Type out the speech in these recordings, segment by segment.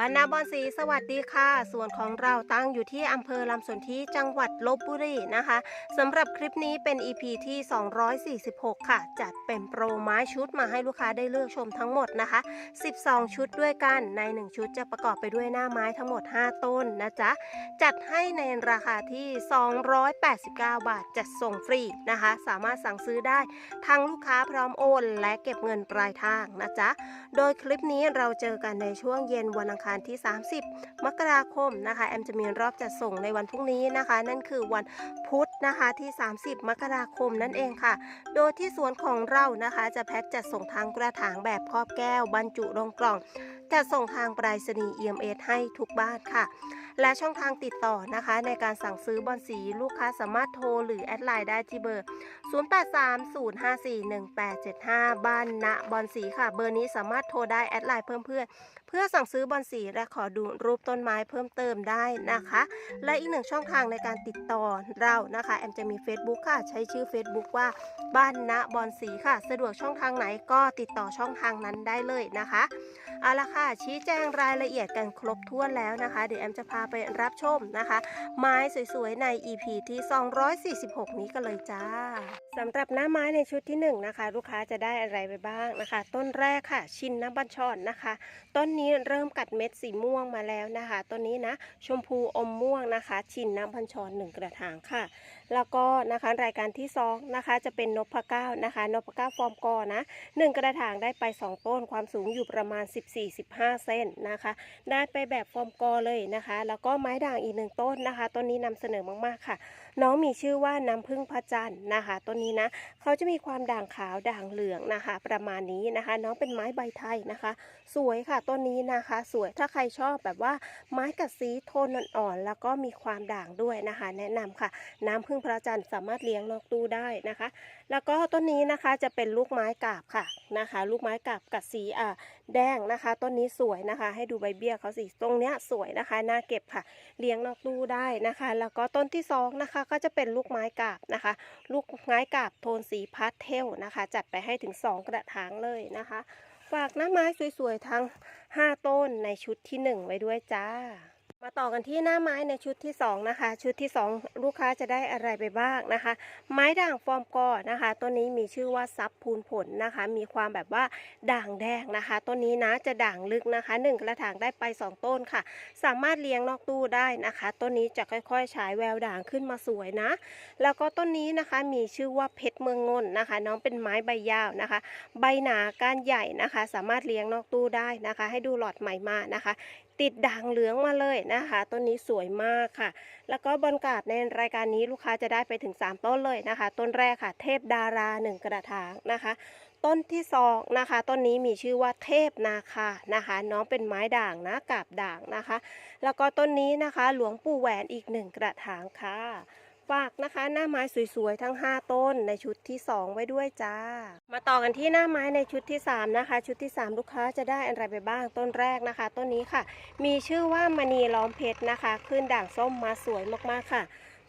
บรรณาบอนสีสวัสดีค่ะ ส่วนของเราตั้งอยู่ที่อำเภอลำสนธิจังหวัดลบบุรีนะคะสำหรับคลิปนี้เป็น EP ที่ 246 ค่ะ จัดเป็นโปรไม้ชุดมาให้ลูกค้าได้เลือกชมทั้งหมดนะคะ 12 ชุดด้วยกันใน 1 ชุดจะประกอบไปด้วยหน้าไม้ทั้งหมด 5 ต้นนะจ๊ะ จัดให้ในราคาที่ 289 บาทจัดส่งฟรีนะคะ สามารถสั่งซื้อได้ทั้งลูกค้าพร้อมโอน และเก็บเงินปลายทางนะจ๊ะโดยคลิปนี้เราเจอกันในช่วงเย็นวันอังคารที่ 30 มกราคมนะคะแอมจะมีรอบจัดส่งในวันพรุ่งนี้นะคะ นั่นคือวันพุธนะคะที่ 30 มกราคมนั่นเองค่ะ โดยที่สวนของเรานะคะจะแพ็คจัดส่งทางกระถางแบบครอบแก้ว บรรจุลงกล่องจัดส่งทางไปรษณีย์ EMS ให้ทุกบ้านค่ะ และช่องทางติดต่อนะคะ ในการสั่งซื้อบอลสีลูกค้าสามารถโทรหรือแอดไลน์ได้ที่เบอร์ 0830541875 บ้านณบอลสีค่ะ เบอร์นี้สามารถโทรได้แอดไลน์เพิ่มเพื่อนเพื่อสั่งซื้อบอลสีและขอดูรูปต้นไม้เพิ่มเติมได้นะคะ และอีกหนึ่งช่องทางในการติดต่อเรานะคะ แอมจะมี Facebook ค่ะ ใช้ชื่อ Facebook ว่าบ้านณบอลสีค่ะ สะดวกช่องทางไหนก็ติดต่อช่องทางนั้นได้เลยนะคะเอาละค่ะค่ะ ชี้แจงรายละเอียดกันครบถ้วนแล้วนะคะ เดี๋ยวแอมจะพาไปรับชมนะคะ ไม้สวยๆ ใน EP ที่ 246 นี้กันเลยจ้าสำหรับหน้าไม้ในชุดที่ 1 นะคะ ลูกค้าจะได้อะไรไปบ้างนะคะ ต้นแรกค่ะ ชินน้ำบัญชอนนะคะ ต้นนี้เริ่มกัดเม็ดสีม่วงมาแล้วนะคะต้นนี้นะชมพูอมม่วงนะคะ ชินน้ำบัญชอนหนึ่งกระถางค่ะ แล้วก็นะคะรายการที่2นะคะจะเป็นนพเก้านะคะนพเก้าฟอร์มกอนะหนึ่งกระถางได้ไป 2 ต้นความสูงอยู่ประมาณ15เซนนะคะ ได้ไปแบบฟอร์มกอเลยนะคะ แล้วก็ไม้ด่างอีกหนึ่งต้นนะคะ ต้นนี้นำเสนอมากๆค่ะ น้องมีชื่อว่าน้ำพึ่งพระจันทร์นะคะ ต้นนี้นะเขาจะมีความด่างขาวด่างเหลืองนะคะ ประมาณนี้นะคะ น้องเป็นไม้ใบไทยนะคะ สวยค่ะต้นนี้นะคะ สวยถ้าใครชอบแบบว่าไม้กัดสีโทนอ่อนๆแล้วก็มีความด่างด้วยนะคะ แนะนำค่ะ น้ำพึ่งพระจันทร์สามารถเลี้ยงนอกตู้ได้นะคะ แล้วก็ต้นนี้นะคะจะเป็นลูกไม้กาบค่ะนะคะ ลูกไม้กาบกัดสีอ่าแดงนะคะ ต้นนี้สวยนะคะ ให้ดูใบเบี้ยเขาสิตรงเนี้ยสวยนะคะน่าเก็บค่ะ เลี้ยงนอกตู้ได้นะคะ แล้วก็ต้นที่สองนะคะก็จะเป็นลูกไม้กาบนะคะ ลูกไม้กาบโทนสีพาสเทลนะคะ จัดไปให้ถึง 2 กระถางเลยนะคะฝากหน้าไม้สวยๆทั้ง 5 ต้นในชุดที่ 1 ไว้ด้วยจ้า มาต่อกันที่หน้าไม้ในชุดที่ 2 นะคะ ชุดที่ 2 ลูกค้าจะได้อะไรไปบ้างนะคะ ไม้ด่างฟอร์มกอนะคะต้นนี้มีชื่อว่าซับพูนผลนะคะ มีความแบบว่าด่างแดงนะคะต้นนี้นะจะด่างลึกนะคะ 1 กระถางได้ไป 2 ต้นค่ะ สามารถเลี้ยงนอกตู้ได้นะคะต้นนี้จะค่อยๆฉายแววด่างขึ้นมาสวยนะ แล้วก็ต้นนี้นะคะมีชื่อว่าเพชรเมืองนนนะคะ น้องเป็นไม้ใบยาวนะคะ ใบหนาก้านใหญ่นะคะ สามารถเลี้ยงนอกตู้ได้นะคะ ให้ดูหลอดใหม่มานะคะ ติดด่างเหลืองมาเลยนะคะ ต้นนี้สวยมากค่ะ แล้วก็บนกาดในรายการนี้ลูกค้าจะได้ไปถึง 3 ต้นเลยนะคะ ต้นแรกค่ะ เทพดารา 1 กระถางนะคะ ต้นที่สองนะคะต้นนี้มีชื่อว่าเทพนาคานะคะ น้องเป็นไม้ด่างนะกาบด่างนะคะ แล้วก็ต้นนี้นะคะ หลวงปู่แหวนอีกหนึ่งกระถางค่ะ ฝากนะคะ หน้าไม้สวยๆทั้ง 5 ต้นในชุดที่ 2 ไว้ด้วยจ้า มาต่อกันที่หน้าไม้ในชุดที่ 3 นะคะ ชุดที่ 3 ลูกค้าจะได้อะไรไปบ้างต้นแรกนะคะ ต้นนี้ค่ะ มีชื่อว่ามณีล้อมเพชรนะคะ ขึ้นด่างส้มมาสวยมากๆค่ะ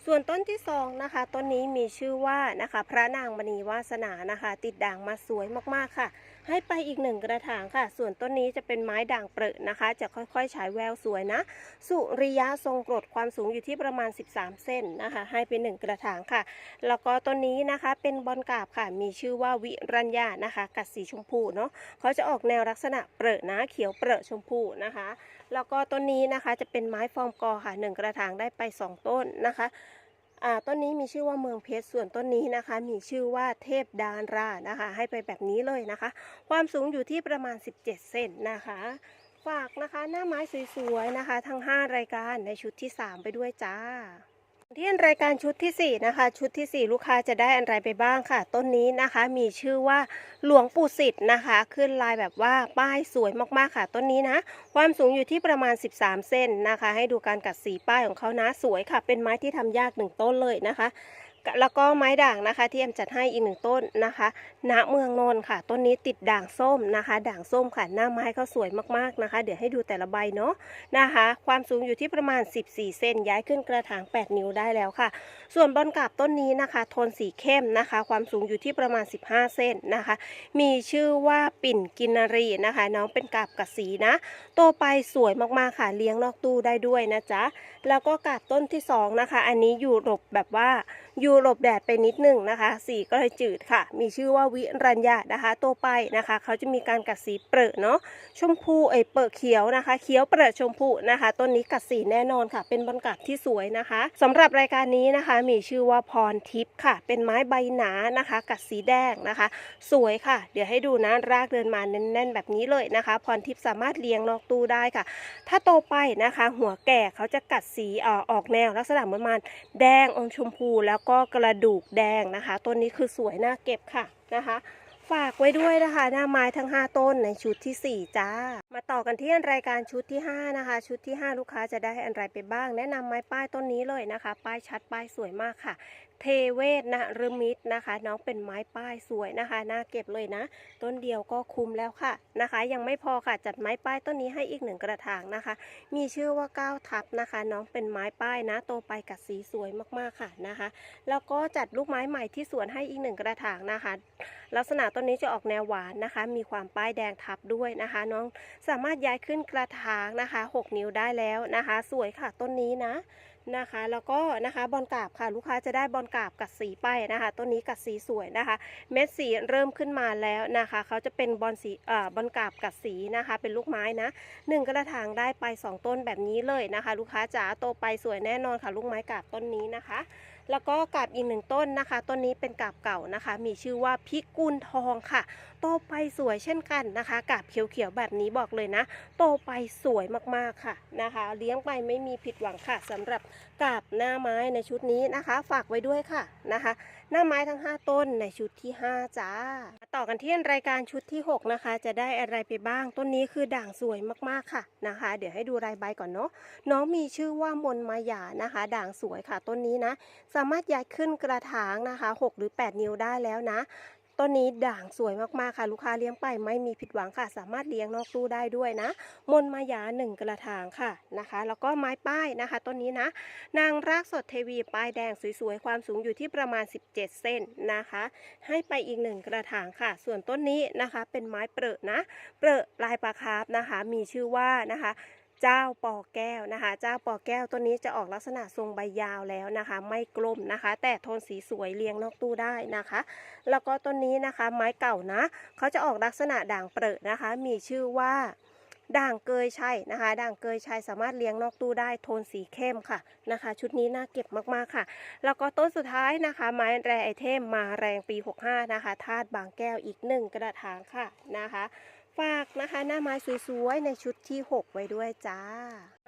ส่วนต้นที่สองนะคะต้นนี้มีชื่อว่านะคะ พระนางมณีวาสนานะคะ ติดด่างมาสวยมากๆค่ะ ให้ไปอีกหนึ่งกระถางค่ะ ส่วนต้นนี้จะเป็นไม้ด่างเปรอะนะคะ จะค่อยๆฉายแววสวยนะ สุริยะทรงกรดความสูงอยู่ที่ประมาณ 13เส้นนะคะ ให้เป็นหนึ่งกระถางค่ะ แล้วก็ต้นนี้นะคะเป็นบอลกาบค่ะ มีชื่อว่าวิรัญญานะคะ กัดสีชมพูเนาะเขาจะออกแนวลักษณะเปรอะนะเขียวเปรอะชมพูนะคะ แล้วก็ต้นนี้นะคะจะเป็นไม้ฟอร์มกอค่ะหนึ่งกระถางได้ไป 2 ต้นนะคะ อ่าต้นนี้มีชื่อว่าเมืองเพชรส่วนต้นนี้นะคะ มีชื่อว่าเทพดานรานะคะ ให้ไปแบบนี้เลยนะคะ ความสูงอยู่ที่ประมาณ 17 เซนนะคะ ฝากนะคะหน้าไม้สวยๆนะคะ ทั้ง 5 รายการในชุดที่ 3 ไปด้วยจ้า ที่รายการชุดที่ 4 นะคะ ชุดที่ 4 ลูกค้าจะได้อะไรไปบ้างค่ะ ต้นนี้นะคะมีชื่อว่าหลวงปู่สิทธิ์นะคะ ขึ้นลายแบบว่าป้ายสวยมากๆค่ะ ต้นนี้นะ ความสูงอยู่ที่ประมาณ 13 เซนนะคะ ให้ดูการกัดสีป้ายของเขานะสวยค่ะ เป็นไม้ที่ทำยากหนึ่งต้นเลยนะคะ แล้วก็ไม้ด่างนะคะ ที่แอมจัดให้อีกหนึ่งต้นนะคะณเมืองนนท์ค่ะ ต้นนี้ติดด่างส้มนะคะ ด่างส้มค่ะ หน้าไม้เขาสวยมากๆนะคะ เดี๋ยวให้ดูแต่ละใบเนาะนะคะ ความสูงอยู่ที่ประมาณ 14 เซนย้ายขึ้นกระถาง 8 นิ้วได้แล้วค่ะ ส่วนบอนกาบต้นนี้นะคะ โทนสีเข้มนะคะ ความสูงอยู่ที่ประมาณ 15 เซนนะคะ มีชื่อว่าปิ่นกินนารีนะคะ น้องเป็นกาบกัดสีนะ โตไปสวยมากๆค่ะ เลี้ยงนอกตู้ได้ด้วยนะจ๊ะ แล้วก็กาบต้นที่สองนะคะ อันนี้อยู่หลบแบบว่า ยู่หลบแดดไปนิดหนึ่งนะคะ สีก็เลยจืดค่ะ มีชื่อว่าวิรัญญานะคะโตไปนะคะ เขาจะมีการกัดสีเปรอะเนาะชมพูเอเปรอะเขียวนะคะ เขียวเปรอะชมพูนะคะต้นนี้กัดสีแน่นอนค่ะ เป็นบอนกาบที่สวยนะคะสำหรับรายการนี้นะคะ มีชื่อว่าพรทิพย์ค่ะ เป็นไม้ใบหนานะคะ กัดสีแดงนะคะ สวยค่ะ เดี๋ยวให้ดูนะรากเดินมาแน่นๆ แบบนี้เลยนะคะ พรทิพย์สามารถเลี้ยงนอกตู้ได้ค่ะ ถ้าโตไปนะคะ หัวแก่เขาจะกัดสีเอ่อออกแนวลักษณะประมาณแดงอมชมพูแล้วก็กระดูกแดงนะคะ ต้นนี้คือสวยน่าเก็บค่ะนะคะ ฝากไว้ด้วยนะคะ หน้าไม้ทั้ง 5 ต้นในชุดที่ 4 จ้า มาต่อกันที่รายการชุดที่ 5 นะคะ ชุดที่ 5 ลูกค้าจะได้อะไรไปบ้าง แนะนำไม้ป้ายต้นนี้เลยนะคะ ป้ายชัดป้ายสวยมากค่ะ เทเวศนะรมิตนะคะ น้องเป็นไม้ป้ายสวยนะคะน่าเก็บเลยนะ ต้นเดียวก็คุ้มแล้วค่ะนะคะ ยังไม่พอค่ะจัดไม้ป้ายต้นนี้ให้อีกหนึ่งกระถางนะคะ มีชื่อว่าก้าวทับนะคะ น้องเป็นไม้ป้ายนะโตไปกัดสีสวยมากๆค่ะนะคะ แล้วก็จัดลูกไม้ใหม่ที่สวนให้อีกหนึ่งกระถางนะคะ ลักษณะต้นนี้จะออกแนวหวานนะคะ มีความป้ายแดงทับด้วยนะคะ น้องสามารถย้ายขึ้นกระถางนะคะ 6 นิ้วได้แล้วนะคะ สวยค่ะต้นนี้นะ นะคะ แล้วก็นะคะบอลกาบค่ะลูกค้าจะได้บอลกาบกัดสีไปนะคะต้นนี้กัดสีสวยนะคะ เม็ดสีเริ่มขึ้นมาแล้วนะคะเขาจะเป็นบอลสีเอ่อบอลกาบกัดสีนะคะ เป็นลูกไม้นะหนึ่งกระถางได้ไป 2 ต้นแบบนี้เลยนะคะ ลูกค้าจ๋าโตไปสวยแน่นอนค่ะลูกไม้กาบต้นนี้นะคะ แล้วก็กาบอีกหนึ่งต้นนะคะ ต้นนี้เป็นกาบเก่านะคะ มีชื่อว่าพิกุลทองค่ะ โตไปสวยเช่นกันนะคะ กาบเขียวๆแบบนี้บอกเลยนะ โตไปสวยมากๆค่ะนะคะ เลี้ยงไปไม่มีผิดหวังค่ะสำหรับกาบหน้าไม้ในชุดนี้นะคะ ฝากไว้ด้วยค่ะนะคะ หน้าไม้ทั้ง 5 ต้นในชุดที่ 5 จ้ามาต่อกันที่รายการชุดที่ 6 นะคะ จะได้อะไรไปบ้าง ต้นนี้คือด่างสวยมากๆค่ะนะคะ เดี๋ยวให้ดูรายใบก่อนเนาะน้องมีชื่อว่ามนมายานะคะ ด่างสวยค่ะต้นนี้นะ สามารถย้ายขึ้นกระถางนะคะ 6 หรือ 8 นิ้วได้แล้วนะ ต้นนี้ด่างสวยมากๆค่ะ ลูกค้าเลี้ยงไปไม่มีผิดหวังค่ะ สามารถเลี้ยงนอกตู้ได้ด้วยนะ มนมายาหนึ่งกระถางค่ะนะคะ แล้วก็ไม้ป้ายนะคะต้นนี้นะ นางรากสดเทวีป้ายแดงสวยๆ ความสูงอยู่ที่ประมาณ 17 เซนนะคะ ให้ไปอีกหนึ่งกระถางค่ะ ส่วนต้นนี้นะคะ เป็นไม้เปรอะนะ เปรอะลายปลาคาร์ฟนะคะ มีชื่อว่านะคะ เจ้าปอแก้วนะคะ เจ้าปอแก้วต้นนี้จะออกลักษณะทรงใบยาวแล้วนะคะ ไม่กลมนะคะ แต่โทนสีสวยเรียงนอกตู้ได้นะคะ แล้วก็ต้นนี้นะคะ ไม้เก่านะเขาจะออกลักษณะด่างเปรอะนะคะ มีชื่อว่าด่างเกยชัยนะคะ ด่างเกยชัยสามารถเลี้ยงนอกตู้ได้โทนสีเข้มค่ะนะคะ ชุดนี้น่าเก็บมากๆค่ะ แล้วก็ต้นสุดท้ายนะคะ ไม้แรไอเทมมาแรงปี 65 นะคะธาตุบางแก้วอีกหนึ่งกระถางค่ะนะคะ ฝากนะคะ หน้าไม้สวยๆในชุดที่ 6 ไว้ด้วยจ้า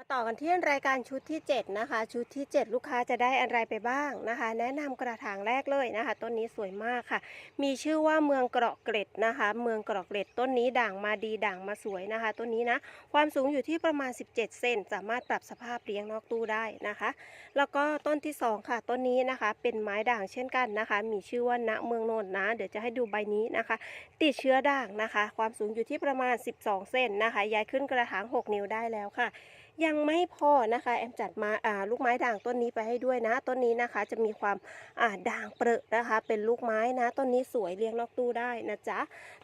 มาต่อกันที่รายการชุดที่ 7 นะคะ ชุดที่ 7 ลูกค้าจะได้อะไรไปบ้างนะคะ แนะนำกระถางแรกเลยนะคะต้นนี้สวยมากค่ะ มีชื่อว่าเมืองเกราะเกร็ดนะคะ เมืองเกราะเกร็ดต้นนี้ด่างมาดีด่างมาสวยนะคะต้นนี้นะความสูงอยู่ที่ประมาณ 17 เซนสามารถปรับสภาพเลี้ยงนอกตู้ได้นะคะ แล้วก็ต้นที่ 2 ค่ะต้นนี้นะคะ เป็นไม้ด่างเช่นกันนะคะ มีชื่อว่าณเมืองโนนท์นะ เดี๋ยวจะให้ดูใบนี้นะคะ ติดเชื้อด่างนะคะ ความสูงอยู่ที่ประมาณ 12 เซนนะคะย้ายขึ้นกระถาง 6 นิ้วได้แล้วค่ะ ยังไม่พอนะคะแอมจัดมาาลูกไม้ด่างต้นนี้ไปให้ด้วยนะ ต้นนี้นะคะจะมีความาด่างเปรอะนะคะ เป็นลูกไม้นะ ต้นนี้สวยเลี้ยงนอกตู้ได้นะจ๊ะ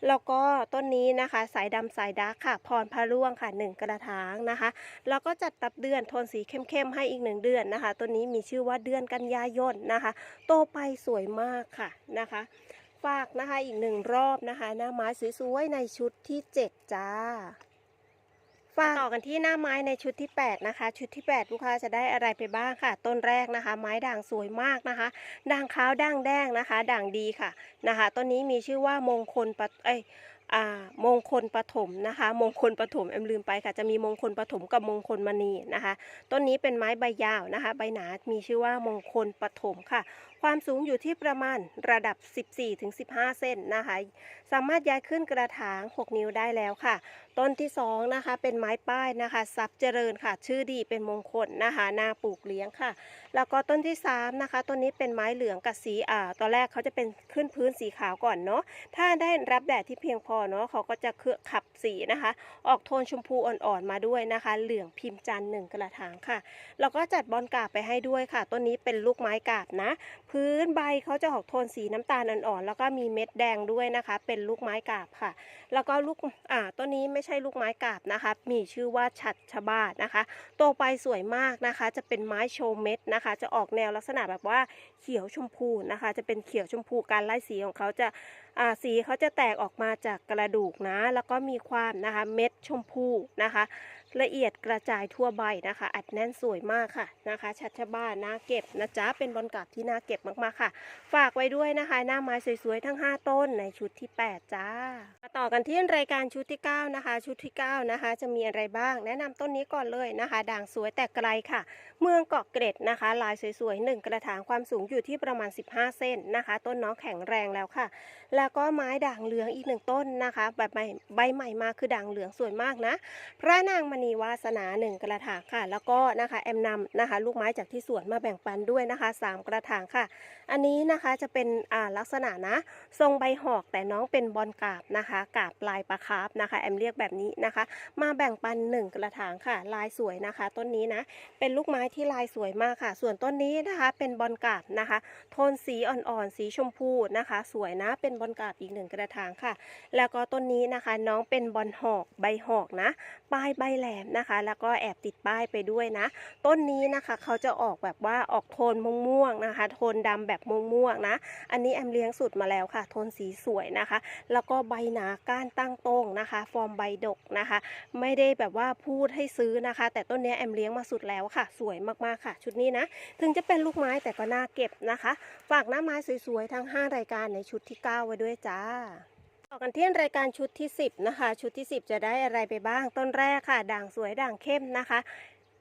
แล้วก็ต้นนี้นะคะ สายดำสายดาร์ค่ะ พรพะร่วงค่ะ 1 กระถางนะคะแล้วก็จัดตับเดือนโทนสีเข้มๆให้อีกหนึ่งเดือนนะคะต้นนี้มีชื่อว่าเดือนกันยายนนะคะ โตไปสวยมากค่ะนะคะฝากนะคะอีกหนึ่งรอบนะคะ หน้าไม้สวยๆในชุดที่ 7 จ้า ฝากต่อกันที่หน้าไม้ในชุดที่ 8 นะคะ ชุดที่ 8 ลูกค้าจะได้อะไรไปบ้างค่ะ ต้นแรกนะคะ ไม้ด่างสวยมากนะคะ ด่างขาวด่างแดงนะคะ ด่างดีค่ะนะคะต้นนี้มีชื่อว่ามงคลปะเอ้ยอ่ามงคลปฐมนะคะ มงคลปฐมเอ็มลืมไปค่ะ จะมีมงคลปฐมกับมงคลมณีนะคะ ต้นนี้เป็นไม้ใบยาวนะคะ ใบหนา มีชื่อว่ามงคลปฐมค่ะ ความสูงอยู่ที่ประมาณระดับ 14-15 เซนนะคะ สามารถย้ายขึ้นกระถาง 6 นิ้วได้แล้วค่ะ ต้นที่ 2 นะคะ เป็นไม้ป้ายนะคะทรัพย์เจริญค่ะ ชื่อดีเป็นมงคลนะคะนาปลูกเลี้ยงค่ะ แล้วก็ต้นที่ 3 นะคะ ต้นนี้เป็นไม้เหลืองกับสีอ่าตอนแรกเขาจะเป็นขึ้นพื้นสีขาวก่อนเนาะ ถ้าได้รับแดดที่เพียงพอเนาะเขาก็จะเคลือบขับสีนะคะ ออกโทนชมพูอ่อนๆมาด้วยนะคะ เหลืองพิมพ์จันทร์หนึ่งกระถางค่ะเราก็จัดบอลกาบไปให้ด้วยค่ะ ต้นนี้เป็นลูกไม้กาบนะพื้นใบเขาจะออกโทนสีน้ำตาลอ่อนๆแล้วก็มีเม็ดแดงด้วยนะคะ เป็นลูกไม้กาบค่ะ แล้วก็ลูกอ่าต้นนี้ไม่ใช่ลูกไม้กาบนะคะ มีชื่อว่าฉัดชบาดนะคะโตไปสวยมากนะคะ จะเป็นไม้โชว์เม็ดนะคะ จะออกแนวลักษณะแบบว่าเขียวชมพูนะคะ จะเป็นเขียวชมพูการไล่สีของเขาจะสีเขาจะแตกออกมาจากกระดูกนะ แล้วก็มีความนะคะเม็ดชมพูนะคะ ละเอียดกระจายทั่วใบนะคะ อัดแน่นสวยมากค่ะนะคะ ชัดชบ้าน่าเก็บนะจ๊ะเป็นบอลกราบที่น่าเก็บมากๆค่ะ ฝากไว้ด้วยนะคะ หน้าไม้สวยๆทั้ง 5 ต้นในชุดที่ 8 จ้า มาต่อกันที่รายการชุดที่ 9 นะคะ ชุดที่ 9 นะคะ จะมีอะไรบ้าง แนะนำต้นนี้ก่อนเลยนะคะ ด่างสวยแต่ไกลค่ะ เมืองเกาะเกร็ดนะคะ ลายสวยๆหนึ่งกระถางความสูงอยู่ที่ประมาณ 15 เซนนะคะ ต้นน้องแข็งแรงแล้วค่ะ แล้วก็ไม้ด่างเหลืองอีกหนึ่งต้นนะคะแบบใหม่ใบใหม่มาคือด่างเหลืองสวยมากนะพระนางมณีวาสนาหนึ่งกระถางค่ะ แล้วก็นะคะแอมนำนะคะ ลูกไม้จากที่สวนมาแบ่งปันด้วยนะคะสามกระถางค่ะ อันนี้นะคะจะเป็นอ่าลักษณะนะ ทรงใบหอกแต่น้องเป็นบอลกาบนะคะกาบลายปลาคาร์ฟนะคะ แอมเรียกแบบนี้นะคะ มาแบ่งปันหนึ่งกระถางค่ะ ลายสวยนะคะ ต้นนี้นะ เป็นลูกไม้ที่ลายสวยมากค่ะ ส่วนต้นนี้นะคะ เป็นบอลกาบนะคะ โทนสีอ่อนๆสีชมพูนะคะ สวยนะเป็นบอลกาบอีกหนึ่งกระถางค่ะ แล้วก็ต้นนี้นะคะ น้องเป็นบอลหอกใบหอกนะปลายใบแหลมนะคะ แล้วก็แอบติดป้ายไปด้วยนะ ต้นนี้นะคะเขาจะออกแบบว่าออกโทนม่วงๆนะคะ โทนดำแบบม่วงๆนะ อันนี้แอมเลี้ยงสุดมาแล้วค่ะ โทนสีสวยนะคะ แล้วก็ใบหนาก้านตั้งต้งนะคะ ฟอร์มใบดกนะคะ ไม่ได้แบบว่าพูดให้ซื้อนะคะ แต่ต้นนี้แอมเลี้ยงมาสุดแล้วค่ะ สวยมากๆค่ะ ชุดนี้นะ ถึงจะเป็นลูกไม้แต่ก็น่าเก็บนะคะ ฝากหน้าไม้สวยๆทั้ง 5 รายการในชุดที่ 9 ไว้ด้วยจ้า ต่อกันที่รายการชุดที่ 10 นะคะ ชุดที่ 10 จะได้อะไรไปบ้างต้นแรกค่ะ ด่างสวยด่างเข้มนะคะ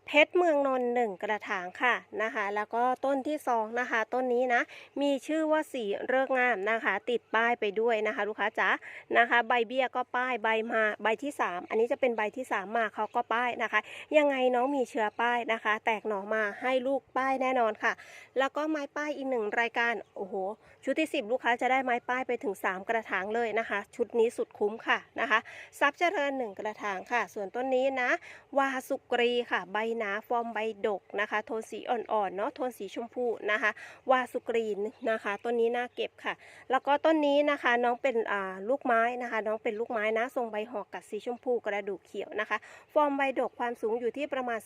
เพชรเมืองนนท์หนึ่งกระถางค่ะนะคะ แล้วก็ต้นที่สองนะคะ ต้นนี้นะ มีชื่อว่าสีเริกงามนะคะ ติดป้ายไปด้วยนะคะ ลูกค้าจ๋านะคะ ใบเบี้ยก็ป้ายใบมาใบที่ 3 อันนี้จะเป็นใบที่ 3 มาเขาก็ป้ายนะคะ ยังไงน้องมีเชื้อป้ายนะคะ แตกหน่อมาให้ลูกป้ายแน่นอนค่ะ แล้วก็ไม้ป้ายอีกหนึ่งรายการโอ้โหชุดที่ 10 ลูกค้าจะได้ไม้ป้ายไปถึง 3 กระถางเลยนะคะ ชุดนี้สุดคุ้มค่ะนะคะซับเจริญหนึ่งกระถางค่ะ ส่วนต้นนี้นะวาสุกรีค่ะใบหนาฟอร์มใบดกนะคะ โทนสีอ่อนๆเนาะโทนสีชมพูนะคะ วาสุกรีนนะคะ ต้นนี้น่าเก็บค่ะ แล้วก็ต้นนี้นะคะน้องเป็นอ่าลูกไม้นะคะ น้องเป็นลูกไม้นะทรงใบหอกกับสีชมพูกระดูกเขียวนะคะ ฟอร์มใบดกความสูงอยู่ที่ประมาณ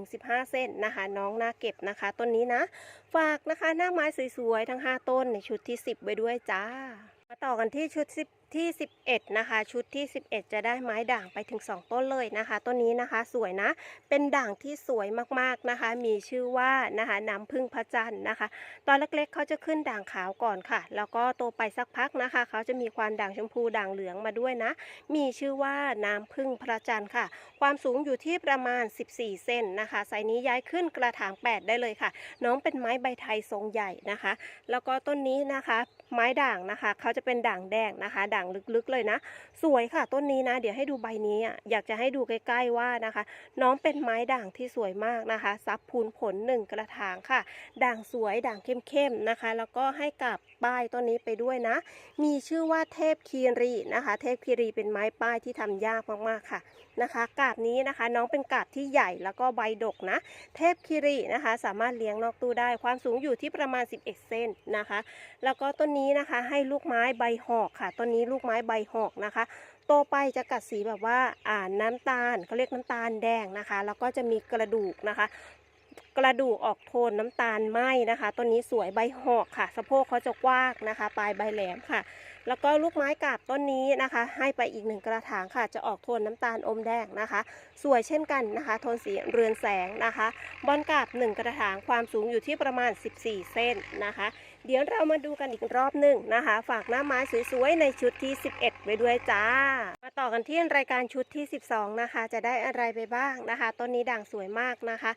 14-15เส้นนะคะ น้องน่าเก็บนะคะ ต้นนี้นะ ฝากนะคะหน้าไม้สวยๆทั้ง 5 ต้นในชุดที่ 10 ไว้ด้วยจ้า มาต่อกันที่ชุด10ที่ 11 นะคะ ชุดที่ 11 จะได้ไม้ด่างไปถึง 2 ต้นเลยนะคะ ต้นนี้นะคะสวยนะ เป็นด่างที่สวยมากๆนะคะ มีชื่อว่านะคะน้ำพึ่งพระจันทร์นะคะ ตอนเล็กๆเขาจะขึ้นด่างขาวก่อนค่ะ แล้วก็โตไปสักพักนะคะ เขาจะมีความด่างชมพูด่างเหลืองมาด้วยนะ มีชื่อว่าน้ำพึ่งพระจันทร์ค่ะ ความสูงอยู่ที่ประมาณ 14 เซนนะคะไซนี้ย้ายขึ้นกระถาง 8 ได้เลยค่ะ น้องเป็นไม้ใบไทยทรงใหญ่นะคะ แล้วก็ต้นนี้นะคะ ไม้ด่างนะคะเขาจะเป็นด่างแดงนะคะ ด่างลึกๆเลยนะ สวยค่ะต้นนี้นะ เดี๋ยวให้ดูใบนี้อะอยากจะให้ดูใกล้ๆว่านะคะ น้องเป็นไม้ด่างที่สวยมากนะคะซับพูนผลหนึ่งกระถางค่ะ ด่างสวยด่างเข้มๆนะคะ แล้วก็ให้กับป้ายต้นนี้ไปด้วยนะ มีชื่อว่าเทพคีรีนะคะ เทพคีรีเป็นไม้ป้ายที่ทำยากมากๆค่ะนะคะกาบนี้นะคะน้องเป็นกาบที่ใหญ่แล้วก็ใบดกนะ เทพคีรีนะคะ สามารถเลี้ยงนอกตู้ได้ความสูงอยู่ที่ประมาณ 11 เซนนะคะ แล้วก็ต้นนี้นะคะให้ลูกไม้ใบหอกค่ะต้นนี้ลูกไม้ใบหอกนะคะโตไปจะกัดสีแบบว่าอ่าน้ำตาลเขาเรียกน้ำตาลแดงนะคะ แล้วก็จะมีกระดูกนะคะ กระดูกออกโทนน้ำตาลไหมนะคะ ต้นนี้สวยใบหอกค่ะ สะโพกเขาจะกว้างนะคะ ปลายใบแหลมค่ะ แล้วก็ลูกไม้กาบต้นนี้นะคะ ให้ไปอีกหนึ่งกระถางค่ะ จะออกโทนน้ำตาลอมแดงนะคะ สวยเช่นกันนะคะ โทนสีเรือนแสงนะคะ บอลกาบหนึ่งกระถางความสูงอยู่ที่ประมาณ 14เส้นนะคะ เดี๋ยวเรามาดูกันอีกรอบหนึ่งนะคะ ฝากหน้าไม้สวยๆในชุดที่ 11 ไว้ด้วยจ้า มาต่อกันที่รายการชุดที่ 12 นะคะ จะได้อะไรไปบ้างนะคะ ต้นนี้ด่างสวยมากนะคะ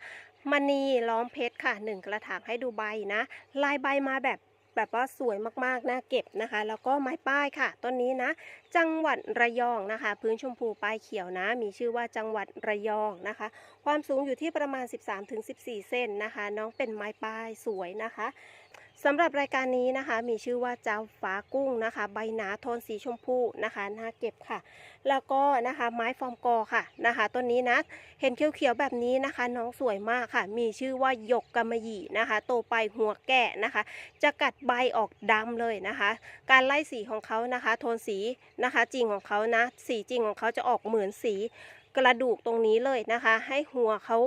มณีล้อมเพชรค่ะหนึ่งกระถางให้ดูใบนะ ลายใบมาแบบแบบว่าสวยมากๆน่าเก็บนะคะ แล้วก็ไม้ป้ายค่ะ ต้นนี้นะ จังหวัดระยองนะคะ พื้นชมพูป้ายเขียวนะ มีชื่อว่าจังหวัดระยองนะคะ ความสูงอยู่ที่ประมาณ 13-14 เซนนะคะ น้องเป็นไม้ป้ายสวยนะคะ สำหรับรายการนี้นะคะ มีชื่อว่าเจ้าฟ้ากุ้งนะคะ ใบหนาโทนสีชมพูนะคะน่าเก็บค่ะ แล้วก็นะคะไม้ฟอร์มกอค่ะนะคะต้นนี้นะเห็นเขียวๆแบบนี้นะคะ น้องสวยมากค่ะ มีชื่อว่าหยกกำมะหยี่นะคะ โตไปหัวแก่นะคะ จะกัดใบออกดำเลยนะคะ การไล่สีของเขานะคะ โทนสีนะคะจริงของเขานะ สีจริงของเขาจะออกเหมือนสีกระดูกตรงนี้เลยนะคะ ให้หัวเขา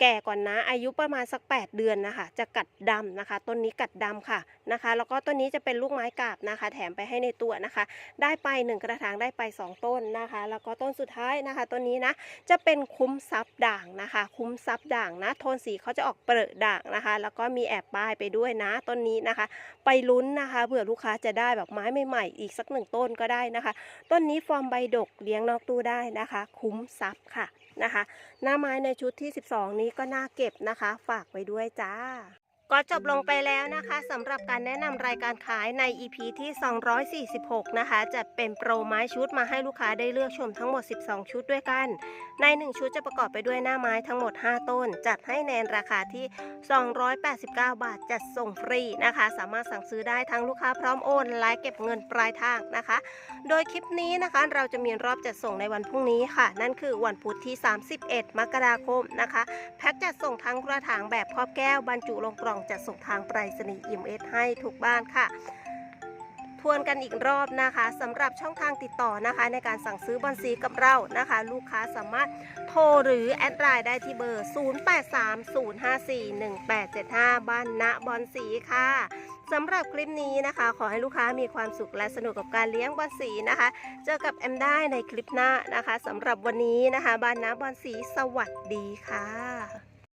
แก่ก่อนนะ อายุประมาณสัก 8 เดือนนะคะ จะกัดดำนะคะ ต้นนี้กัดดำค่ะนะคะ แล้วก็ต้นนี้จะเป็นลูกไม้กาบนะคะ แถมไปให้ในตัวนะคะ ได้ไป 1 กระถางได้ไป 2 ต้นนะคะ แล้วก็ต้นสุดท้ายนะคะต้นนี้นะจะเป็นคุ้มซับด่างนะคะ คุ้มซับด่างนะ โทนสีเขาจะออกเปรอะด่างนะคะ แล้วก็มีแอบป้ายไปด้วยนะต้นนี้นะคะ ไปลุ้นนะคะเผื่อลูกค้าจะได้แบบไม้ใหม่ๆอีกสักหนึ่งต้นก็ได้นะคะ ต้นนี้ฟอร์มใบดกเลี้ยงนอกตู้ได้นะคะ คุ้มซับค่ะ นะคะ หน้าไม้ในชุดที่ 12 นี้ก็น่าเก็บนะคะ ฝากไว้ด้วยจ้า ก็จบลงไปแล้วนะคะสำหรับการแนะนำรายการขายใน EP ที่ 246 นะคะ จะเป็นโปรไม้ชุดมาให้ลูกค้าได้เลือกชมทั้งหมด 12 ชุดด้วยกัน ใน 1 ชุดจะประกอบไปด้วยหน้าไม้ทั้งหมด 5 ต้น จัดให้ในนราคาที่ 289 บาท จัดส่งฟรีนะคะ สามารถสั่งซื้อได้ทั้งลูกค้าพร้อมโอนและเก็บเงินปลายทางนะคะ โดยคลิปนี้นะคะเราจะมีรอบจัดส่งในวันพรุ่งนี้ค่ะ นั่นคือวันพุธที่ 31 มกราคมนะคะ แพ็กจัดส่งทั้งกระถางแบบครอบแก้วบรรจุลงกล่องจัดส่งทางไปรษณีย์ EMS ให้ทุกบ้านค่ะ ทวนกันอีกรอบนะคะสำหรับช่องทางติดต่อนะคะ ในการสั่งซื้อบอลสีกับเรานะคะ ลูกค้าสามารถโทรหรือแอดไลน์ได้ที่เบอร์ 0830541875 บ้านณบอลสีค่ะสำหรับคลิปนี้นะคะ ขอให้ลูกค้ามีความสุขและสนุกกับการเลี้ยงบอลสีนะคะ เจอกับแอมได้ในคลิปหน้านะคะสำหรับวันนี้นะคะ บ้านน้าบอลสีสวัสดีค่ะ